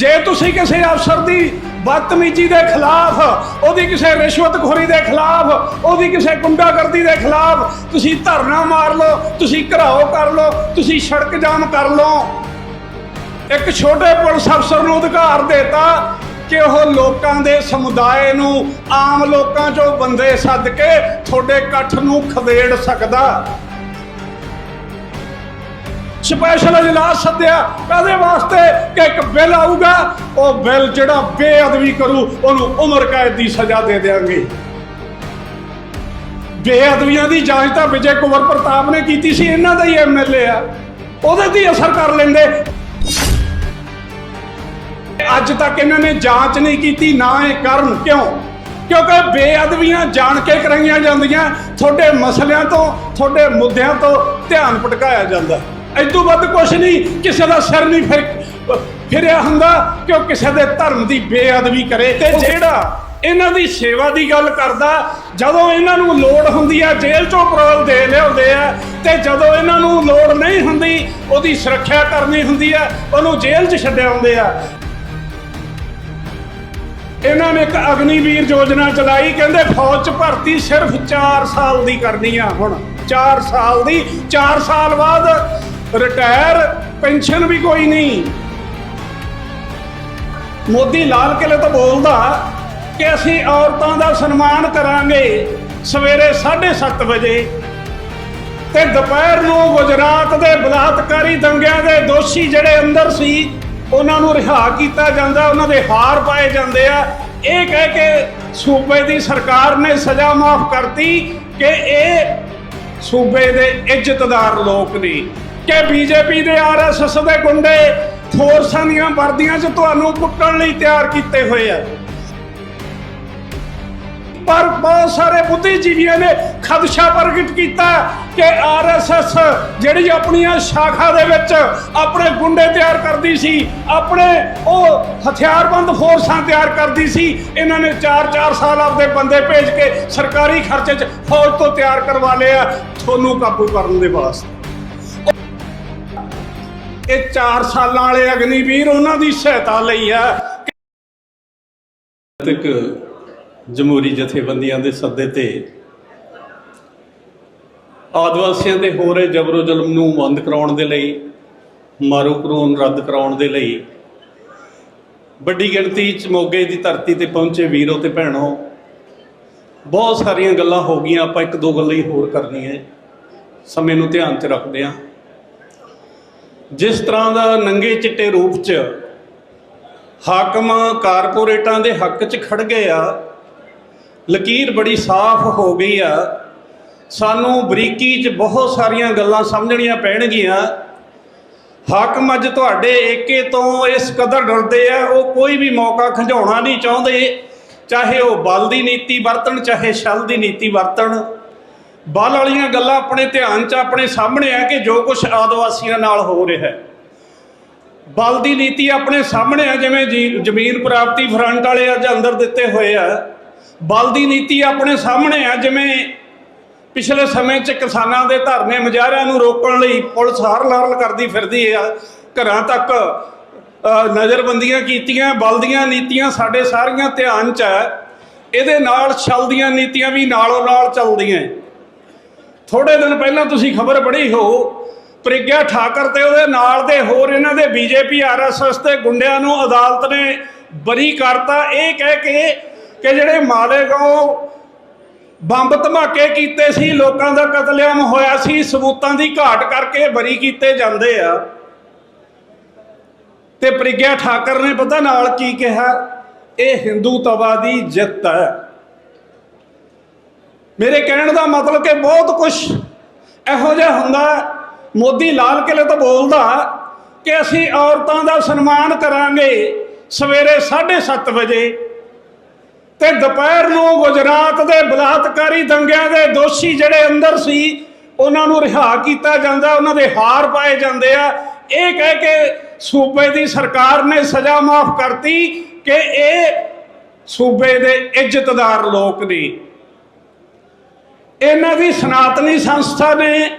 ਜੇ ਤੁਸੀਂ ਕਿਸੇ ਅਫਸਰ ਦੀ ਬਦਤਮੀਜ਼ੀ ਦੇ ਖਿਲਾਫ, ਉਹਦੀ ਕਿਸੇ ਰਿਸ਼ਵਤਖੋਰੀ ਦੇ ਖਿਲਾਫ, ਉਹਦੀ ਕਿਸੇ ਗੁੰਡਾਗਰਦੀ ਦੇ ਖਿਲਾਫ ਤੁਸੀਂ ਧਰਨਾ ਮਾਰ ਲਓ, ਤੁਸੀਂ ਘਰਾਓ ਕਰ ਲਓ, ਤੁਸੀਂ ਸੜਕ ਜਾਮ ਕਰ ਲਓ। ਇੱਕ ਛੋਟੇ ਪੁਲਿਸ ਅਫਸਰ ਨੂੰ ਅਧਿਕਾਰ ਦਿੱਤਾ ਕਿ ਉਹ ਲੋਕਾਂ ਦੇ ਸਮੁਦਾਇ ਨੂੰ, ਆਮ ਲੋਕਾਂ ਚੋਂ ਬੰਦੇ ਸੱਦ ਕੇ ਤੁਹਾਡੇ ਇਕੱਠ ਨੂੰ ਖਦੇੜ ਸਕਦਾ। ਸਪੈਸ਼ਲ ਇਜਲਾਸ ਸੱਦਿਆ। ਕਾਦੇ ਵਾਸਤੇ ਕਿ ਇੱਕ ਬਿੱਲ ਆਊਗਾ, ਉਹ ਬਿੱਲ ਜਿਹੜਾ ਬੇਅਦਬੀ ਕਰੂ, ਉਹਨੂੰ ਉਮਰ ਕੈਦ ਦੀ ਸਜ਼ਾ ਦੇ ਦੇਾਂਗੇ ਬੇਅਦਬੀਆਂ ਦੀ ਜਾਂਚ ਤਾਂ ਵਿਜੇ ਕੁਵਰ ਪ੍ਰਤਾਪ ਨੇ ਕੀਤੀ ਸੀ, ਇਹਨਾਂ ਦਾ ਹੀ ਐਮਐਲਏ ਆ। ਉਹਦੇ ਤੇ ਅਸਰ ਕਰ ਲੈਂਦੇ। ਅੱਜ ਤੱਕ ਇਹਨਾਂ ਨੇ ਜਾਂਚ ਨਹੀਂ ਕੀਤੀ, ਨਾ ਇਹ ਕਰਨ ਕਿਉਂ? ਕਿਉਂਕਿ ਬੇਅਦਬੀਆਂ ਜਾਣ ਕੇ ਕਰਾਈਆਂ ਜਾਂਦੀਆਂ, ਤੁਹਾਡੇ ਮਸਲਿਆਂ ਤੋਂ, ਤੁਹਾਡੇ ਮੁੱਦਿਆਂ ਤੋਂ ਧਿਆਨ ਭਟਕਾਇਆ ਜਾਂਦਾ। ਐਦੋਂ ਵੱਧ ਕੁਝ ਨਹੀਂ ਕਿਸੇ ਦਾ ਸਿਰ ਨਹੀਂ ਫਿਰ ਫਿਰਿਆ ਹੁੰਦਾ ਕਿ ਉਹ ਕਿਸੇ ਦੇ ਧਰਮ ਦੀ ਬੇਅਦਬੀ ਕਰੇ। ਤੇ ਜਿਹੜਾ ਇਹਨਾਂ ਦੀ ਸੇਵਾ ਦੀ ਗੱਲ ਕਰਦਾ ਜਦੋਂ ਇਹਨਾਂ ਨੂੰ ਲੋੜ ਹੁੰਦੀ ਆ ਜੇਲ੍ਹ ਚੋਂ ਪਰੋਲ ਦੇ ਲਿਆਉਂਦੇ ਆ ਤੇ ਜਦੋਂ ਇਹਨਾਂ ਨੂੰ ਲੋੜ ਨਹੀਂ ਹੁੰਦੀ ਉਹਦੀ ਸੁਰੱਖਿਆ ਕਰਨੀ ਹੁੰਦੀ ਆ ਉਹਨੂੰ ਜੇਲ੍ਹ 'ਚ ਛੱਡ ਆਉਂਦੇ ਆ। ਇਹਨਾਂ ਨੇ ਇੱਕ ਅਗਨੀਵੀਰ ਯੋਜਨਾ ਚਲਾਈ ਕਹਿੰਦੇ ਫੌਜ 'ਚ ਭਰਤੀ ਸਿਰਫ 4 ਸਾਲ ਦੀ ਕਰਨੀ ਆ ਹੁਣ। 4 ਸਾਲ ਦੀ 4 ਸਾਲ ਬਾਅਦ ਰਿਟਾਇਰ ਪੈਨਸ਼ਨ ਵੀ ਕੋਈ ਨਹੀਂ। ਮੋਦੀ ਲਾਲ ਕਿਲੇ ਤੋਂ ਬੋਲਦਾ ਕਿ ਅਸੀਂ ਔਰਤਾਂ ਦਾ ਸਨਮਾਨ ਕਰਾਂਗੇ ਸਵੇਰੇ 7:30 ਵਜੇ ਤੇ ਦੁਪਹਿਰ ਨੂੰ ਗੁਜਰਾਤ ਦੇ ਬਲਾਤਕਾਰੀ ਦੰਗਿਆਂ ਦੇ ਦੋਸ਼ੀ ਜਿਹੜੇ ਅੰਦਰ ਸੀ, ਉਹਨਾਂ ਨੂੰ ਰਿਹਾ ਕੀਤਾ ਜਾਂਦਾ, ਉਹਨਾਂ ਦੇ ਹਾਰ ਪਾਏ ਜਾਂਦੇ ਆ। ਇਹ ਕਹਿ ਕੇ ਸੂਬੇ ਦੀ ਸਰਕਾਰ ਨੇ ਸਜ਼ਾ ਮਾਫ ਕਰਤੀ ਕਿ ਇਹ ਸੂਬੇ ਦੇ ਇੱਜ਼ਤਦਾਰ ਲੋਕ ਨੇ। ਕਿ ਬੀਜੇਪੀ ਦੇ ਆਰਐਸਐਸ ਦੇ ਗੁੰਡੇ ਫੋਰਸਾਂ ਦੀਆਂ ਵਰਦੀਆਂ 'ਚ ਤੁਹਾਨੂੰ ਕੁੱਟਣ ਲਈ ਤਿਆਰ ਕੀਤੇ ਹੋਏ ਆ। ਪਰ ਬਹੁਤ ਸਾਰੇ ਬੁੱਧੀਜੀਵੀਆਂ ਨੇ ਖਦਸ਼ਾ ਪ੍ਰਗਟ ਕੀਤਾ ਕਿ ਆਰਐਸਐਸ ਜਿਹੜੀ ਆਪਣੀਆਂ ਸ਼ਾਖਾ ਦੇ ਵਿੱਚ ਆਪਣੇ ਗੁੰਡੇ ਤਿਆਰ ਕਰਦੀ ਸੀ, ਆਪਣੇ ਉਹ ਹਥਿਆਰਬੰਦ ਫੋਰਸਾਂ ਤਿਆਰ ਕਰਦੀ ਸੀ, ਇਹਨਾਂ ਨੇ 4-4 ਸਾਲ ਆਪਦੇ ਬੰਦੇ ਭੇਜ ਕੇ ਸਰਕਾਰੀ ਖਰਚੇ 'ਚ ਫੌਜ ਤੋਂ ਤਿਆਰ ਕਰਵਾ ਲਿਆ। ਤੁਹਾਨੂੰ ਕਾਬੂ ਕਰਨ ਦੇ ਵਾਸਤੇ। ਇਹ 4 ਸਾਲਾਂ ਵਾਲੇ ਅਗਨੀਵੀਰ ਉਹਨਾਂ ਦੀ ਸਹਾਇਤਾ ਲਈ ਆ ਤੱਕ ਜਮਹੂਰੀ ਜਥੇਬੰਦੀਆਂ ਦੇ ਸੱਦੇ ਤੇ ਆਦਿਵਾਸੀਆਂ ਦੇ ਹੋ ਰਹੇ ਜਬਰੋ ਜ਼ੁਲਮ ਨੂੰ ਬੰਦ ਕਰਾਉਣ ਦੇ ਲਈ, ਮਾਰੂ ਕਾਨੂੰਨ ਰੱਦ ਕਰਾਉਣ ਦੇ ਲਈ, ਵੱਡੀ ਗਿਣਤੀ ਚ ਮੋਗੇ ਦੀ ਧਰਤੀ ਤੇ ਪਹੁੰਚੇ ਵੀਰੋ ਤੇ ਭੈਣੋ, ਬਹੁਤ ਸਾਰੀਆਂ ਗੱਲਾਂ ਹੋ ਗਈਆਂ, ਆਪਾਂ ਇੱਕ ਦੋ ਗੱਲਾਂ ਹੀ ਹੋਰ ਕਰਨੀਆਂ ਹੈ। ਸਮੇਂ ਨੂੰ ਧਿਆਨ 'ਚ ਰੱਖਦੇ ਹਾਂ। ਜਿਸ ਤਰ੍ਹਾਂ ਦਾ ਨੰਗੇ ਚਿੱਟੇ ਰੂਪ 'ਚ ਹਾਕਮ ਕਾਰਪੋਰੇਟਾਂ ਦੇ ਹੱਕ 'ਚ ਖੜ ਗਏ ਆ, ਲਕੀਰ ਬੜੀ ਸਾਫ਼ ਹੋ ਗਈ ਆ। ਸਾਨੂੰ ਬਰੀਕੀ 'ਚ ਬਹੁਤ ਸਾਰੀਆਂ ਗੱਲਾਂ ਸਮਝਣੀਆਂ ਪੈਣਗੀਆਂ। ਹਾਕਮ ਅੱਜ ਤੁਹਾਡੇ ਏਕੇ ਤੋਂ ਇਸ ਕਦਰ ਡਰਦੇ ਆ, ਉਹ ਕੋਈ ਵੀ ਮੌਕਾ ਖੰਝਾਉਣਾ ਨਹੀਂ ਚਾਹੁੰਦੇ। ਚਾਹੇ ਉਹ ਬਲ ਦੀ ਨੀਤੀ ਵਰਤਣ, ਚਾਹੇ ਛਲ ਦੀ ਨੀਤੀ ਵਰਤਣ। ਬਲ ਵਾਲੀਆਂ ਗੱਲਾਂ ਆਪਣੇ ਧਿਆਨ 'ਚ ਆਪਣੇ ਸਾਹਮਣੇ ਆ ਕਿ ਜੋ ਕੁਝ ਆਦਿਵਾਸੀਆਂ ਨਾਲ ਹੋ ਰਿਹਾ ਹੈ। ਬਲ ਦੀ ਨੀਤੀ ਆਪਣੇ ਸਾਹਮਣੇ ਆ, ਜਿਵੇਂ ਜੀ- ਜ਼ਮੀਨ ਪ੍ਰਾਪਤੀ ਫਰੰਟ ਵਾਲੇ ਅੱਜ ਅੰਦਰ ਦਿੱਤੇ ਹੋਏ ਆ। ਬਲ ਦੀ ਨੀਤੀ ਆਪਣੇ ਸਾਹਮਣੇ ਆ, ਜਿਵੇਂ ਪਿਛਲੇ ਸਮੇਂ 'ਚ ਕਿਸਾਨਾਂ ਦੇ ਧਰਨੇ ਮੁਜ਼ਾਹਰਿਆਂ ਨੂੰ ਰੋਕਣ ਲਈ ਪੁਲਿਸ ਹਰ ਲਾਰਲ ਕਰਦੀ ਫਿਰਦੀ ਆ। ਘਰਾਂ ਤੱਕ ਨਜ਼ਰਬੰਦੀਆਂ ਕੀਤੀਆਂ, ਬਲ ਦੀਆਂ ਨੀਤੀਆਂ ਸਾਡੇ ਸਾਰੀਆਂ ਧਿਆਨ 'ਚ ਹੈ ਇਹਦੇ ਨਾਲ ਛਲ ਦੀਆਂ ਨੀਤੀਆਂ ਵੀ ਨਾਲੋਂ ਨਾਲ ਚੱਲਦੀਆਂ। ਥੋੜੇ ਦਿਨ ਪਹਿਲਾਂ ਤੁਸੀਂ ਖਬਰ ਪੜ੍ਹੀ ਹੋ, ਪ੍ਰਗਿਆ ਠਾਕਰ ਤੇ ਉਹਦੇ ਨਾਲ ਦੇ ਹੋਰ ਇਹਨਾਂ ਦੇ ਬੀਜੇਪੀ ਆਰਐਸਐਸ ਤੇ ਗੁੰਡਿਆਂ ਨੂੰ ਅਦਾਲਤ ਨੇ ਬਰੀ ਕਰਤਾ। ਇਹ ਕਹਿ ਕੇ ਕਿ ਜਿਹੜੇ ਮਾਲੇਗਾਉਂ ਬੰਬ ਧਮਾਕੇ ਕੀਤੇ ਸੀ, ਲੋਕਾਂ ਦਾ ਕਤਲੇਆਮ ਹੋਇਆ ਸੀ, ਸਬੂਤਾਂ ਦੀ ਘਾਟ ਕਰਕੇ ਬਰੀ ਕੀਤੇ ਜਾਂਦੇ ਆ। ਤੇ ਪ੍ਰਗਿਆ ਠਾਕਰ ਨੇ ਪਤਾ ਨਾਲ ਕੀ ਕਿਹਾ? ਇਹ ਹਿੰਦੂਤਵਾ ਦੀ ਜਿੱਤ ਹੈ। ਮੇਰੇ ਕਹਿਣ ਦਾ ਮਤਲਬ ਕਿ ਬਹੁਤ ਕੁਝ ਇਹੋ ਜਿਹਾ ਹੁੰਦਾ ਮੋਦੀ ਲਾਲ ਕਿਲੇ ਤੋਂ ਬੋਲਦਾ ਕਿ ਅਸੀਂ ਔਰਤਾਂ ਦਾ ਸਨਮਾਨ ਕਰਾਂਗੇ ਸਵੇਰੇ 7:30 ਵਜੇ ਤੇ ਦੁਪਹਿਰ ਨੂੰ ਗੁਜਰਾਤ ਦੇ ਬਲਾਤਕਾਰੀ ਦੰਗਿਆਂ ਦੇ ਦੋਸ਼ੀ ਜਿਹੜੇ ਅੰਦਰ ਸੀ, ਉਹਨਾਂ ਨੂੰ ਰਿਹਾ ਕੀਤਾ ਜਾਂਦਾ, ਉਹਨਾਂ ਦੇ ਹਾਰ ਪਾਏ ਜਾਂਦੇ ਆ। ਇਹ ਕਹਿ ਕੇ ਸੂਬੇ ਦੀ ਸਰਕਾਰ ਨੇ ਸਜ਼ਾ ਮਾਫ ਕਰਤੀ ਕਿ ਇਹ ਸੂਬੇ ਦੇ ਇੱਜ਼ਤਦਾਰ ਲੋਕ ਨੇ। ਇਹਨਾਂ ਦੀ ਸਨਾਤਨੀ ਸੰਸਥਾ ਨੇ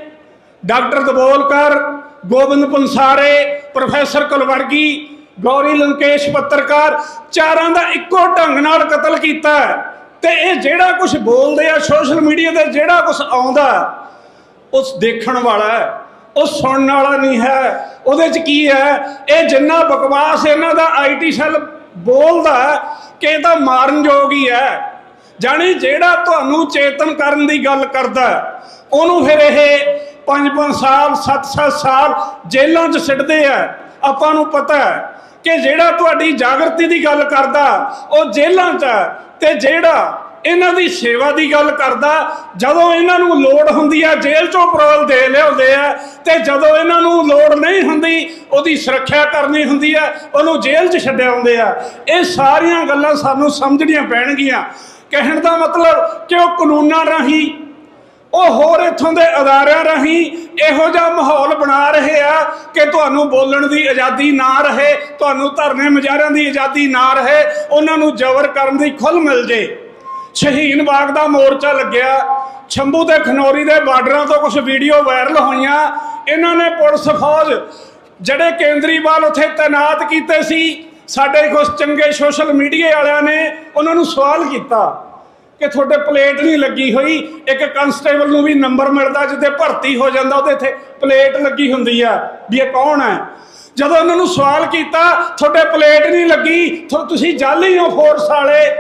ਡਾਕਟਰ ਦਬੋਲਕਰ ਗੋਬਿੰਦ ਪੰਸਾਰੇ, ਪ੍ਰੋਫੈਸਰ ਕੁਲਵਰਗੀ, ਗੌਰੀ ਲੰਕੇਸ਼ ਪੱਤਰਕਾਰ ਚਾਰਾਂ ਦਾ ਇੱਕੋ ਢੰਗ ਨਾਲ ਕਤਲ ਕੀਤਾ ਹੈ। ਤੇ ਇਹ ਜਿਹੜਾ ਕੁਝ ਬੋਲਦੇ ਆ ਸੋਸ਼ਲ ਮੀਡੀਆ ਤੇ, ਜਿਹੜਾ ਕੁਝ ਆਉਂਦਾ, ਉਸ ਦੇਖਣ ਵਾਲਾ ਹੈ ਉਹ ਸੁਣਨ ਵਾਲਾ ਨਹੀਂ ਹੈ। ਉਹਦੇ ਚ ਕੀ ਹੈ? ਇਹ ਜਿੰਨਾ ਬਕਵਾਸ ਇਹਨਾਂ ਦਾ ਆਈਟੀ ਸੈੱਲ ਬੋਲਦਾ ਕਿ ਇਹ ਤਾਂ ਮਾਰਨਯੋਗ ਹੀ ਹੈ। ਜਾਣੀ ਜਿਹੜਾ ਤੁਹਾਨੂੰ ਚੇਤਨ ਕਰਨ ਦੀ ਗੱਲ ਕਰਦਾ ਉਹਨੂੰ ਫਿਰ ਇਹ 5-5 ਸਾਲ 7-7 ਸਾਲ ਜੇਲ੍ਹਾਂ 'ਚ ਸਿੱਟਦੇ ਆ। ਆਪਾਂ ਨੂੰ ਪਤਾ ਹੈ ਕਿ ਜਿਹੜਾ ਤੁਹਾਡੀ ਜਾਗਰਤੀ ਦੀ ਗੱਲ ਕਰਦਾ, ਉਹ ਜੇਲ੍ਹਾਂ 'ਚ ਹੈ ਤੇ ਜਿਹੜਾ ਇਹਨਾਂ ਦੀ ਸੇਵਾ ਦੀ ਗੱਲ ਕਰਦਾ, ਜਦੋਂ ਇਹਨਾਂ ਨੂੰ ਲੋੜ ਹੁੰਦੀ ਆ, ਜੇਲ੍ਹ ਚੋਂ ਪਰੋਲ ਦੇ ਲਿਆਉਂਦੇ ਆ ਤੇ ਜਦੋਂ ਇਹਨਾਂ ਨੂੰ ਲੋੜ ਨਹੀਂ ਹੁੰਦੀ, ਉਹਦੀ ਸੁਰੱਖਿਆ ਕਰਨੀ ਹੁੰਦੀ ਆ, ਉਹਨੂੰ ਜੇਲ੍ਹ 'ਚ ਛੱਡ ਆਉਂਦੇ ਆ। ਇਹ ਸਾਰੀਆਂ ਗੱਲਾਂ ਸਾਨੂੰ ਸਮਝਣੀਆਂ ਪੈਣਗੀਆਂ। ਕਹਿਣ ਦਾ ਮਤਲਬ ਕਿ ਉਹ ਕਾਨੂੰਨਾਂ ਰਾਹੀਂ? ਉਹ ਹੋਰ ਇੱਥੋਂ ਦੇ ਅਦਾਰਿਆਂ ਰਾਹੀਂ ਇਹੋ ਜਿਹਾ ਮਾਹੌਲ ਬਣਾ ਰਹੇ ਆ ਕਿ ਤੁਹਾਨੂੰ ਬੋਲਣ ਦੀ ਆਜ਼ਾਦੀ ਨਾ ਰਹੇ, ਤੁਹਾਨੂੰ ਧਰਨੇ ਮੁਜ਼ਾਹਰਿਆਂ ਦੀ ਆਜ਼ਾਦੀ ਨਾ ਰਹੇ, ਉਹਨਾਂ ਨੂੰ ਜ਼ਬਰ ਕਰਨ ਦੀ ਖੁੱਲ ਮਿਲ ਜੇ। ਸ਼ਹੀਨ ਬਾਗ ਦਾ ਮੋਰਚਾ ਲੱਗਿਆ। ਛੰਭੂ ਤੇ ਖਨੌਰੀ ਦੇ ਬਾਰਡਰਾਂ ਤੋਂ ਕੁਝ ਵੀਡੀਓ ਵਾਇਰਲ ਹੋਈਆਂ। ਇਹਨਾਂ ਨੇ ਪੁਲਿਸ ਫੌਜ, ਜਿਹੜੇ ਕੇਂਦਰੀ ਬਾਲ ਉੱਥੇ ਤਾਇਨਾਤ ਕੀਤੇ ਸੀ ਸਾਡੇ ਕੁਝ ਚੰਗੇ ਸੋਸ਼ਲ ਮੀਡੀਆ ਵਾਲਿਆਂ ਨੇ ਉਹਨਾਂ ਨੂੰ ਸਵਾਲ ਕੀਤਾ ਕਿ ਤੁਹਾਡੇ ਪਲੇਟ ਨਹੀਂ ਲੱਗੀ ਹੋਈ, ਇੱਕ ਕਨਸਟੇਬਲ ਨੂੰ ਵੀ ਨੰਬਰ ਮਿਲਦਾ ਜਿੱਥੇ ਭਰਤੀ ਹੋ ਜਾਂਦਾ, ਉਹਦੇ ਇੱਥੇ ਪਲੇਟ ਲੱਗੀ ਹੁੰਦੀ ਆ, ਵੀ ਇਹ ਕੌਣ ਹੈ? ਜਦੋਂ ਉਹਨਾਂ ਨੂੰ ਸਵਾਲ ਕੀਤਾ, ਤੁਹਾਡੇ ਪਲੇਟ ਨਹੀਂ ਲੱਗੀ, ਤੁ- ਤੁਸੀਂ ਜਾਲੀ ਹੋ ਫੋਰਸ ਵਾਲੇ।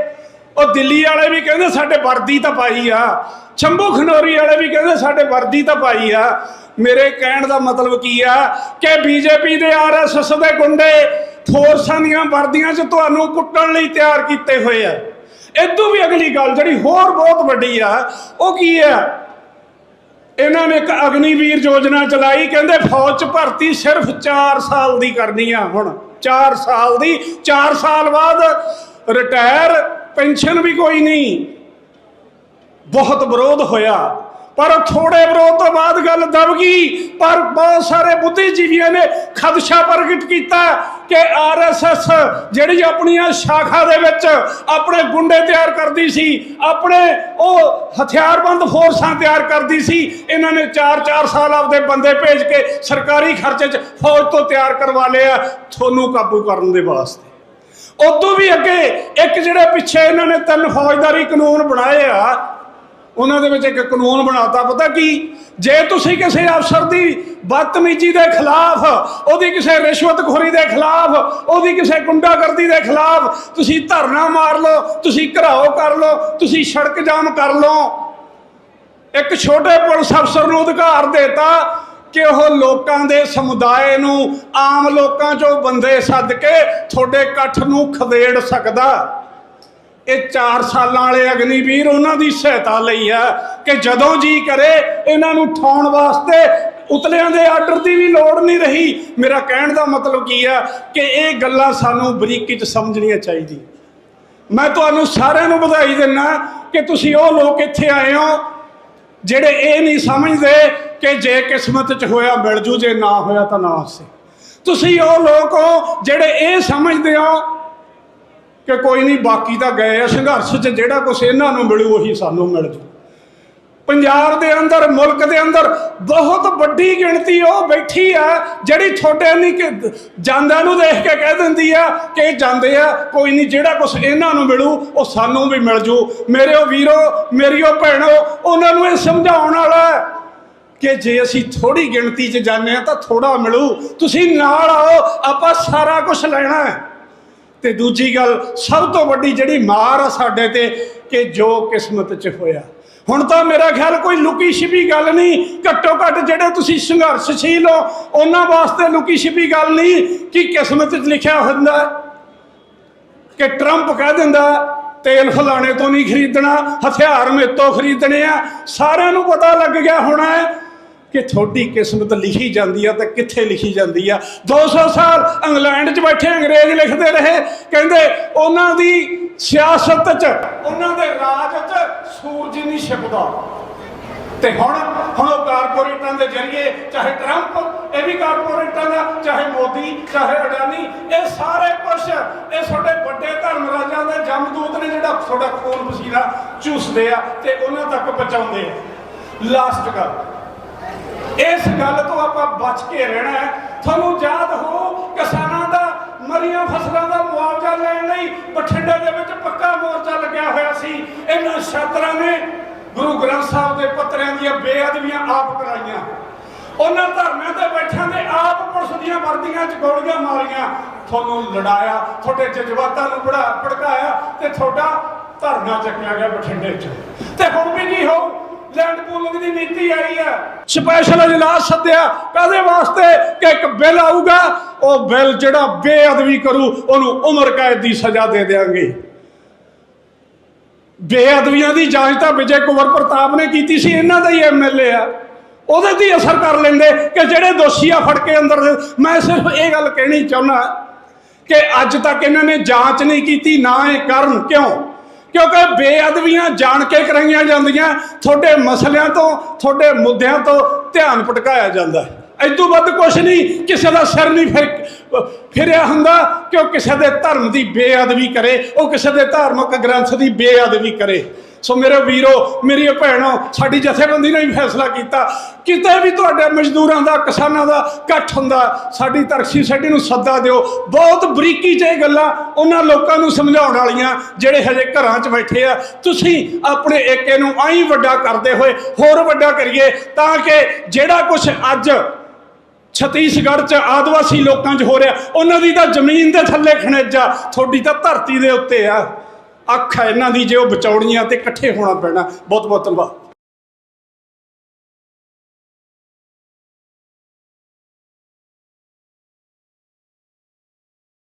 ਉਹ ਦਿੱਲੀ ਵਾਲੇ ਵੀ ਕਹਿੰਦੇ ਸਾਡੇ ਵਰਦੀ ਤਾਂ ਪਾਈ ਆ। ਛੰਭੂ ਖਨੌਰੀ ਵਾਲੇ ਵੀ ਕਹਿੰਦੇ ਸਾਡੇ ਵਰਦੀ ਤਾਂ ਪਾਈ ਆ। ਮੇਰੇ ਕਹਿਣ ਦਾ ਮਤਲਬ ਕੀ ਆ? ਕਿ ਬੀਜੇਪੀ ਦੇ ਆਰਐਸਐਸ ਦੇ ਗੁੰਡੇ ਫੋਰਸਾਂ ਦੀਆਂ ਵਰਦੀਆਂ 'ਚ ਤੁਹਾਨੂੰ ਕੁੱਟਣ ਲਈ ਤਿਆਰ ਕੀਤੇ ਹੋਏ ਆ। ਇਦੋਂ ਵੀ ਅਗਲੀ ਗੱਲ ਜਿਹੜੀ ਹੋਰ ਬਹੁਤ ਵੱਡੀ ਆ, ਉਹ ਕੀ ਆ? ਇਹਨਾਂ ਨੇ ਇੱਕ ਅਗਨੀਵੀਰ ਯੋਜਨਾ ਚਲਾਈ, ਕਹਿੰਦੇ ਫੌਜ 'ਚ ਭਰਤੀ ਸਿਰਫ 4 ਸਾਲ ਦੀ ਕਰਨੀ ਆ ਹੁਣ। 4 ਸਾਲ ਦੀ 4 ਸਾਲ ਬਾਅਦ ਰਿਟਾਇਰ, ਪੈਨਸ਼ਨ ਵੀ ਕੋਈ ਨਹੀਂ। ਬਹੁਤ ਵਿਰੋਧ ਹੋਇਆ। ਪਰ ਥੋੜੇ ਵਿਰੋਧ ਤੋਂ ਬਾਅਦ ਗੱਲ ਦਬ ਗਈ। ਪਰ ਬਹੁਤ ਸਾਰੇ ਬੁੱਧੀਜੀਵੀਆਂ ਨੇ ਖਦਸ਼ਾ ਪ੍ਰਗਟ ਕੀਤਾ। ਕਿ ਆਰਐਸਐਸ ਜਿਹੜੀ ਆਪਣੀਆਂ ਸ਼ਾਖਾ ਦੇ ਵਿੱਚ ਆਪਣੇ ਗੁੰਡੇ ਤਿਆਰ ਕਰਦੀ ਸੀ, ਆਪਣੇ ਉਹ ਹਥਿਆਰਬੰਦ ਫੋਰਸਾਂ ਤਿਆਰ ਕਰਦੀ ਸੀ, ਇਹਨਾਂ ਨੇ 4-4 ਸਾਲ ਆਪਦੇ ਬੰਦੇ ਭੇਜ ਕੇ ਸਰਕਾਰੀ ਖਰਚੇ 'ਚ ਫੌਜ ਤੋਂ ਤਿਆਰ ਕਰਵਾ ਲਿਆ, ਤੁਹਾਨੂੰ ਕਾਬੂ ਕਰਨ ਦੇ ਵਾਸਤੇ। ਉਦੋਂ ਵੀ ਅੱਗੇ ਇੱਕ ਜਿਹੜੇ ਪਿੱਛੇ ਇਹਨਾਂ ਨੇ ਤਿੰਨ ਫੌਜਦਾਰੀ ਕਾਨੂੰਨ ਬਣਾਏ ਆ ਉਹਨਾਂ ਦੇ ਵਿੱਚ ਇੱਕ ਕਾਨੂੰਨ ਬਣਾਤਾ। ਪਤਾ ਕੀ? ਜੇ ਤੁਸੀਂ ਕਿਸੇ ਅਫਸਰ ਦੀ ਬਦਤਮੀਜ਼ੀ ਦੇ ਖਿਲਾਫ, ਉਹਦੀ ਕਿਸੇ ਰਿਸ਼ਵਤਖੋਰੀ ਦੇ ਖਿਲਾਫ, ਉਹਦੀ ਕਿਸੇ ਗੁੰਡਾਗਰਦੀ ਦੇ ਖਿਲਾਫ ਤੁਸੀਂ ਧਰਨਾ ਮਾਰ ਲਓ, ਤੁਸੀਂ ਘਰਾਓ ਕਰ ਲਓ, ਤੁਸੀਂ ਸੜਕ ਜਾਮ ਕਰ ਲਓ, ਇੱਕ ਛੋਟੇ ਪੁਲਿਸ ਅਫਸਰ ਨੂੰ ਅਧਿਕਾਰ ਦੇਤਾ ਕਿ ਉਹ ਲੋਕਾਂ ਦੇ ਸਮੁਦਾਇ ਨੂੰ, ਆਮ ਲੋਕਾਂ ਚੋਂ ਬੰਦੇ ਸੱਦ ਕੇ ਤੁਹਾਡੇ ਇਕੱਠ ਨੂੰ ਖਦੇੜ ਸਕਦਾ। ਇਹ 4 ਸਾਲਾਂ ਵਾਲੇ ਅਗਨੀਵੀਰ ਉਹਨਾਂ ਦੀ ਸਹਾਇਤਾ ਲਈ ਆ ਕਿ ਜਦੋਂ ਜੀ ਕਰੇ ਇਹਨਾਂ ਨੂੰ ਠਾਉਣ ਵਾਸਤੇ ਉਤਲਿਆਂ ਦੇ ਆਰਡਰ ਦੀ ਵੀ ਲੋੜ ਨਹੀਂ ਰਹੀ। ਮੇਰਾ ਕਹਿਣ ਦਾ ਮਤਲਬ ਕੀ ਆ ਕਿ ਇਹ ਗੱਲਾਂ ਸਾਨੂੰ ਬਰੀਕੀ 'ਚ ਸਮਝਣੀਆਂ ਚਾਹੀਦੀ ਮੈਂ ਤੁਹਾਨੂੰ ਸਾਰਿਆਂ ਨੂੰ ਵਧਾਈ ਦਿੰਦਾ ਕਿ ਤੁਸੀਂ ਉਹ ਲੋਕ ਇੱਥੇ ਆਏ ਹੋ ਜਿਹੜੇ ਇਹ ਨਹੀਂ ਸਮਝਦੇ ਕਿ ਜੇ ਕਿਸਮਤ 'ਚ ਹੋਇਆ ਮਿਲ ਜੂ, ਜੇ ਨਾ ਹੋਇਆ ਤਾਂ ਨਾ ਸੇ ਤੁਸੀਂ ਉਹ ਲੋਕ ਹੋ ਜਿਹੜੇ ਇਹ ਸਮਝਦੇ ਹੋ ਕਿ ਕੋਈ ਨਹੀਂ, ਬਾਕੀ ਤਾਂ ਗਏ ਆ ਸੰਘਰਸ਼ 'ਚ, ਜਿਹੜਾ ਕੁਛ ਇਹਨਾਂ ਨੂੰ ਮਿਲੂ, ਉਹੀ ਸਾਨੂੰ ਮਿਲ ਜੂ। ਪੰਜਾਬ ਦੇ ਅੰਦਰ, ਮੁਲਕ ਦੇ ਅੰਦਰ ਬਹੁਤ ਵੱਡੀ ਗਿਣਤੀ ਉਹ ਬੈਠੀ ਆ, ਜਿਹੜੀ ਤੁਹਾਡੇ ਨਹੀਂ ਕਿ ਜਾਂਦਿਆਂ ਨੂੰ ਦੇਖ ਕੇ ਕਹਿ ਦਿੰਦੀ ਆ ਕਿ ਇਹ ਜਾਂਦੇ ਆ, ਕੋਈ ਨਹੀਂ, ਜਿਹੜਾ ਕੁਛ ਇਹਨਾਂ ਨੂੰ ਮਿਲੂ, ਉਹ ਸਾਨੂੰ ਵੀ ਮਿਲ ਜੂ। ਮੇਰੇ ਉਹ ਵੀਰੋ, ਮੇਰੀ ਉਹ ਭੈਣੋ, ਉਹਨਾਂ ਨੂੰ ਇਹ ਸਮਝਾਉਣ ਵਾਲਾ ਕਿ ਜੇ ਅਸੀਂ ਥੋੜੀ ਗਿਣਤੀ 'ਚ ਜਾਂਦੇ ਆ ਤਾਂ ਥੋੜਾ ਮਿਲੂ। ਤੁਸੀਂ ਨਾਲ ਆਓ, ਆਪਾਂ ਸਾਰਾ ਕੁਝ ਲੈਣਾ ਹੈ। ਤੇ ਦੂਜੀ ਗੱਲ, ਸਭ ਤੋਂ ਵੱਡੀ ਜਿਹੜੀ ਮਾਰ ਆ ਸਾਡੇ ਤੇ ਕਿ ਜੋ ਕਿਸਮਤ 'ਚ ਹੋਇਆ। ਹੁਣ ਤਾਂ ਮੇਰਾ ਖਿਆਲ ਕੋਈ ਲੁਕੀ ਛਿਪੀ ਗੱਲ ਨਹੀਂ, ਘੱਟੋ ਘੱਟ ਜਿਹੜੇ ਤੁਸੀਂ ਸੰਘਰਸ਼ਸ਼ੀਲ ਹੋ, ਉਹਨਾਂ ਵਾਸਤੇ ਲੁਕੀ ਛਿਪੀ ਗੱਲ ਨਹੀਂ ਕਿ ਕਿਸਮਤ 'ਚ ਲਿਖਿਆ ਹੁੰਦਾ ਕਿ ਟਰੰਪ ਕਹਿ ਦਿੰਦਾ, ਤੇਲ ਫਲਾਣੇ ਤੋਂ ਨਹੀਂ ਖਰੀਦਣਾ, ਹਥਿਆਰ ਮੇਤੋਂ ਖਰੀਦਣੇ ਆ, ਸਾਰਿਆਂ ਨੂੰ ਪਤਾ ਲੱਗ ਗਿਆ ਹੋਣਾ ਹੈ ਕਿ ਤੁਹਾਡੀ ਕਿਸਮਤ ਲਿਖੀ ਜਾਂਦੀ ਆ ਤੇ ਕਿੱਥੇ ਲਿਖੀ ਜਾਂਦੀ ਆ? 200 ਸਾਲ ਇੰਗਲੈਂਡ 'ਚ ਬੈਠੇ ਅੰਗਰੇਜ਼ ਲਿਖਦੇ ਰਹੇ। ਕਹਿੰਦੇ ਉਹਨਾਂ ਦੀ ਸਿਆਸਤ 'ਚ, ਉਹਨਾਂ ਦੇ ਰਾਜ 'ਚ ਸੂਰਜ ਨਹੀਂ ਛਿਪਦਾ। ਤੇ ਹੁਣ ਹੁਣ ਉਹ ਕਾਰਪੋਰੇਟਾਂ ਦੇ ਜ਼ਰੀਏ, ਚਾਹੇ ਟਰੰਪ, ਇਹ ਵੀ ਕਾਰਪੋਰੇਟਾਂ ਦਾ, ਚਾਹੇ ਮੋਦੀ, ਚਾਹੇ ਅਡਾਨੀ, ਇਹ ਸਾਰੇ ਕੁਛ, ਇਹ ਤੁਹਾਡੇ ਵੱਡੇ ਧਰਮ ਰਾਜਾਂ ਦੇ ਜਮਦੂਤ ਨੇ ਜਿਹੜਾ ਤੁਹਾਡਾ ਖੂਨ ਵਸੀਰਾ ਚੂਸਦੇ ਆ ਤੇ ਉਹਨਾਂ ਤੱਕ ਪਹੁੰਚਾਉਂਦੇ ਆ। ਲਾਸਟ ਗੱਲ। ਇਸ ਗੱਲ ਤੋਂ ਆਪਾਂ ਬਚ ਕੇ ਰਹਿਣਾ ਹੈ। ਤੁਹਾਨੂੰ ਯਾਦ ਹੋ, ਕਿਸਾਨਾਂ ਦਾ, ਮਰੀਆਂ ਫਸਲਾਂ ਦਾ ਮੁਆਵਜ਼ਾ ਲੈਣ ਲਈ ਬਠਿੰਡੇ ਦੇ ਵਿੱਚ ਪੱਕਾ ਮੋਰਚਾ ਲੱਗਿਆ ਹੋਇਆ ਸੀ। ਇਹਨਾਂ ਛਾਤਰਾਂ ਨੇ ਗੁਰੂ ਗ੍ਰੰਥ ਸਾਹਿਬ ਦੇ ਪੱਤਰਿਆਂ ਦੀਆਂ ਬੇਅਦਬੀਆਂ ਆਪ ਕਰਾਈਆਂ। ਉਹਨਾਂ ਧਰਨਿਆਂ ਤੇ ਬੈਠਿਆਂ ਦੇ ਆਪ ਪੁਲਿਸ ਦੀਆਂ ਵਰਦੀਆਂ 'ਚ ਗੋਲੀਆਂ ਮਾਰੀਆਂ। ਤੁਹਾਨੂੰ ਲੜਾਇਆ, ਤੁਹਾਡੇ ਜਜ਼ਬਾਤਾਂ ਨੂੰ ਬੜਾ ਭੜਕਾਇਆ ਤੇ ਤੁਹਾਡਾ ਧਰਨਾ ਚੱਕਿਆ ਗਿਆ ਬਠਿੰਡੇ 'ਚ। ਤੇ ਹੁਣ ਵੀ ਨਹੀਂ ਹੋ ਲੈਂਡ ਪੂਲਿੰਗ ਦੀ ਨੀਤੀ ਆਈ ਹੈ ਸਪੈਸ਼ਲ ਇਜਲਾਸ ਸੱਦਿਆ। ਕਾਦੇ ਵਾਸਤੇ ਕਿ ਇੱਕ ਬਿੱਲ ਆਊਗਾ, ਉਹ ਬਿੱਲ ਜਿਹੜਾ ਬੇਅਦਬੀ ਕਰੂ, ਉਹਨੂੰ ਉਮਰ ਕੈਦ ਦੀ ਸਜ਼ਾ ਦੇ ਦੇਾਂਗੇ ਬੇਅਦਬੀਆਂ ਦੀ ਜਾਂਚ ਤਾਂ ਵਿਜੇ ਕੁਵਰ ਪ੍ਰਤਾਪ ਨੇ ਕੀਤੀ ਸੀ, ਇਹਨਾਂ ਦਾ ਹੀ ਐਮਐਲਏ ਆ। ਉਹਦੇ ਤੇ ਅਸਰ ਕਰ ਲੈਂਦੇ ਕਿ ਜਿਹੜੇ ਦੋਸ਼ੀ ਆ ਫੜ ਕੇ ਅੰਦਰ ਮੈਂ ਸਿਰਫ ਇਹ ਗੱਲ ਕਹਿਣੀ ਚਾਹੁੰਦਾ ਕਿ ਅੱਜ ਤੱਕ ਇਹਨਾਂ ਨੇ ਜਾਂਚ ਨਹੀਂ ਕੀਤੀ, ਨਾ ਇਹ ਕਰਨ ਕਿਉਂ? ਕਿਉਂਕਿ ਬੇਅਦਬੀਆਂ ਜਾਣ ਕੇ ਕਰਾਈਆਂ ਜਾਂਦੀਆਂ, ਤੁਹਾਡੇ ਮਸਲਿਆਂ ਤੋਂ, ਤੁਹਾਡੇ ਮੁੱਦਿਆਂ ਤੋਂ ਧਿਆਨ ਭਟਕਾਇਆ ਜਾਂਦਾ ਹੈ। ਇਦੋਂ ਵੱਧ ਕੁਝ ਨਹੀਂ, ਕਿਸੇ ਦਾ ਸਿਰ ਨਹੀਂ ਫਿਰ, ਫਿਰਿਆ ਹੁੰਦਾ ਕਿ ਉਹ ਕਿਸੇ ਦੇ ਧਰਮ ਦੀ ਬੇਅਦਬੀ ਕਰੇ, ਉਹ ਕਿਸੇ ਦੇ ਧਾਰਮਿਕ ਗ੍ਰੰਥ ਦੀ ਬੇਅਦਬੀ ਕਰੇ। ਸੋ ਮੇਰੇ ਵੀਰੋ, ਮੇਰੀਆਂ ਭੈਣੋ, ਸਾਡੀ ਜਥੇਬੰਦੀ ਨੇ ਵੀ ਫੈਸਲਾ ਕੀਤਾ। ਕਿਤੇ ਵੀ ਤੁਹਾਡੇ ਮਜ਼ਦੂਰਾਂ ਦਾ, ਕਿਸਾਨਾਂ ਦਾ ਇਕੱਠ ਹੁੰਦਾ, ਸਾਡੀ ਤਰਕਸ਼ੀ ਸੈਟੀ ਨੂੰ ਸੱਦਾ ਦਿਓ। ਬਹੁਤ ਬਰੀਕੀ 'ਚ ਇਹ ਗੱਲਾਂ ਉਹਨਾਂ ਲੋਕਾਂ ਨੂੰ ਸਮਝਾਉਣ ਵਾਲੀਆਂ, ਜਿਹੜੇ ਹਜੇ ਘਰਾਂ 'ਚ ਬੈਠੇ ਆ। ਤੁਸੀਂ ਆਪਣੇ ਏਕੇ ਨੂੰ ਆਈ ਵੱਡਾ ਕਰਦੇ ਹੋਏ ਹੋਰ ਵੱਡਾ ਕਰੀਏ ਤਾਂ ਕਿ ਜਿਹੜਾ ਕੁਝ ਅੱਜ ਛਤੀਸਗੜ੍ਹ 'ਚ ਆਦਿਵਾਸੀ ਲੋਕਾਂ 'ਚ ਹੋ ਰਿਹਾ, ਉਹਨਾਂ ਦੀ ਤਾਂ ਜ਼ਮੀਨ ਦੇ ਥੱਲੇ ਖਣੇਜਾ ਤੁਹਾਡੀ ਤਾਂ ਧਰਤੀ ਦੇ ਉੱਤੇ ਆ। ਅੱਖ ਹੈ ਇਹਨਾਂ ਦੀ ਜੇ ਉਹ ਬਚਾਉਣੀਆਂ ਤੇ ਇਕੱਠੇ ਹੋਣਾ ਪੈਣਾ। ਬਹੁਤ ਬਹੁਤ ਧੰਨਵਾਦ।